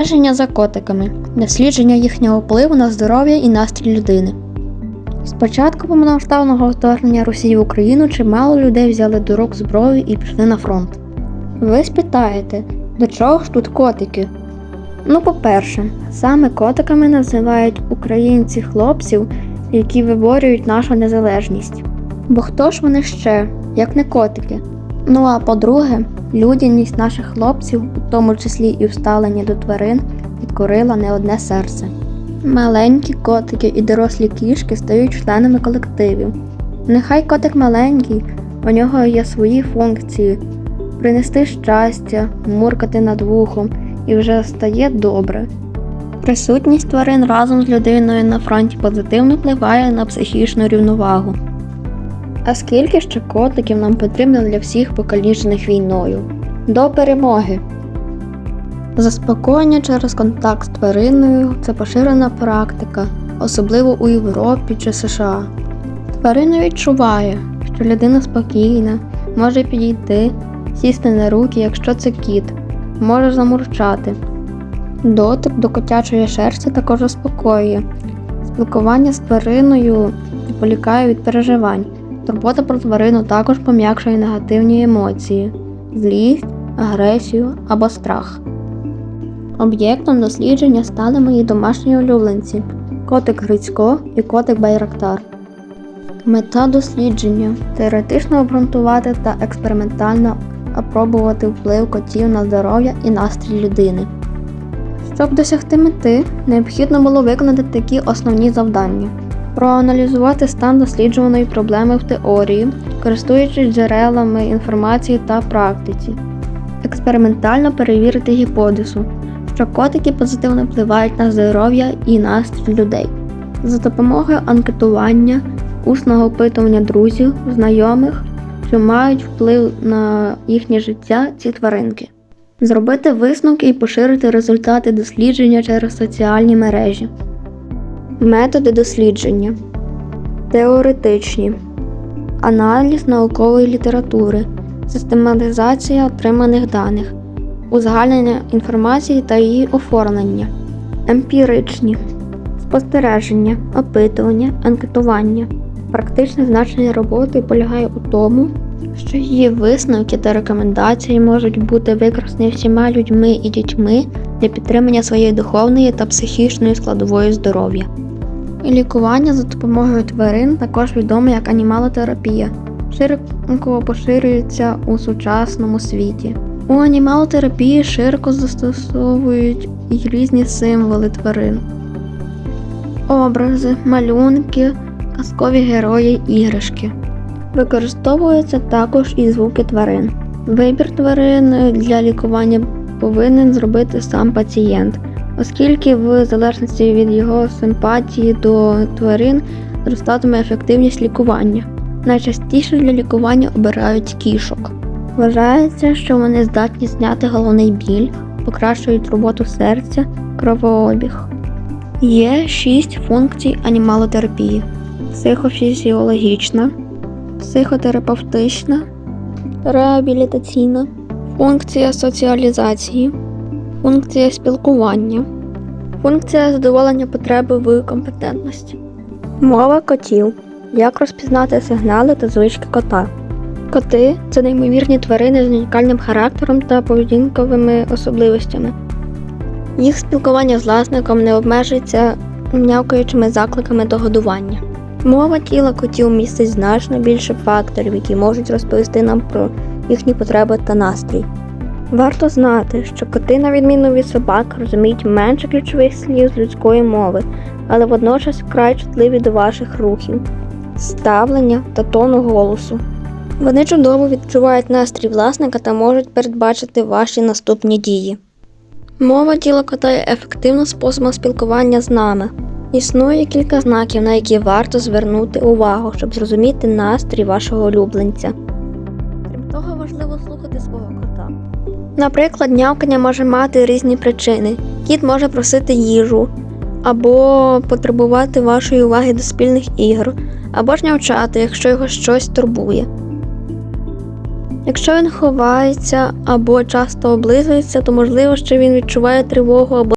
Стеження за котиками, дослідження їхнього впливу на здоров'я і настрій людини. Спочатку повномасштабного вторгнення Росії в Україну чимало людей взяли до рук зброю і пішли на фронт. Ви спитаєте, до чого ж тут котики? Ну, по-перше, саме котиками називають українці хлопців, які виборюють нашу незалежність. Бо хто ж вони ще, як не котики? Ну а по-друге, людяність наших хлопців, у тому числі і вставлення до тварин, підкорила не одне серце. Маленькі котики і дорослі кішки стають членами колективів. Нехай котик маленький, у нього є свої функції принести щастя, муркати над вухом і вже стає добре. Присутність тварин разом з людиною на фронті позитивно впливає на психічну рівновагу. А скільки ще котиків нам потрібно для всіх покалічених війною? До перемоги! Заспокоєння через контакт з твариною це поширена практика, особливо у Європі чи США. Тварина відчуває, що людина спокійна, може підійти, сісти на руки, якщо це кіт, може замурчати. Дотик до котячої шерсті також заспокоює. Спілкування з твариною відволікає від переживань. Турбота про тварину також пом'якшує негативні емоції, злість, агресію або страх. Об'єктом дослідження стали мої домашні улюбленці котик Грицько і котик Байрактар. Мета дослідження теоретично обґрунтувати та експериментально опробувати вплив котів на здоров'я і настрій людини. Щоб досягти мети, необхідно було виконати такі основні завдання: проаналізувати стан досліджуваної проблеми в теорії, користуючись джерелами інформації та практиці, експериментально перевірити гіпотезу, що котики позитивно впливають на здоров'я і настрій людей. За допомогою анкетування, усного опитування друзів, знайомих, що мають вплив на їхнє життя ці тваринки. Зробити висновки і поширити результати дослідження через соціальні мережі. Методи дослідження теоретичні, аналіз наукової літератури, систематизація отриманих даних, узагальнення інформації та її оформлення, емпіричні, спостереження, опитування, анкетування. Практичне значення роботи полягає у тому, що її висновки та рекомендації можуть бути використані всіма людьми і дітьми для підтримання своєї духовної та психічної складової здоров'я. Лікування за допомогою тварин також відоме як анімалотерапія, широко поширюється у сучасному світі. У анімалотерапії широко застосовують і різні символи тварин, образи, малюнки, казкові герої, іграшки. Використовуються також і звуки тварин. Вибір тварин для лікування повинен зробити сам пацієнт, оскільки в залежності від його симпатії до тварин зростатиме ефективність лікування. Найчастіше для лікування обирають кішок. Вважається, що вони здатні зняти головний біль, покращують роботу серця, кровообіг. Є шість функцій анімалотерапії: психофізіологічна, психотерапевтична, реабілітаційна, функція соціалізації, функція спілкування, функція задоволення потреби в компетентності. Мова котів. Як розпізнати сигнали та звички кота? Коти це неймовірні тварини з унікальним характером та поведінковими особливостями. Їх спілкування з власником не обмежується м'явкаючими закликами до годування. Мова тіла котів містить значно більше факторів, які можуть розповісти нам про їхні потреби та настрій. Варто знати, що коти, на відміну від собак, розуміють менше ключових слів з людської мови, але водночас вкрай чутливі до ваших рухів, ставлення та тону голосу. Вони чудово відчувають настрій власника та можуть передбачити ваші наступні дії. Мова тіла кота є ефективним способом спілкування з нами. Існує кілька знаків, на які варто звернути увагу, щоб зрозуміти настрій вашого улюбленця. Крім того, важливо слухати свого кота. Наприклад, нявкання може мати різні причини. Кіт може просити їжу, або потребувати вашої уваги до спільних ігор, або ж нявчати, якщо його щось турбує. Якщо він ховається або часто облизується, то можливо, що він відчуває тривогу або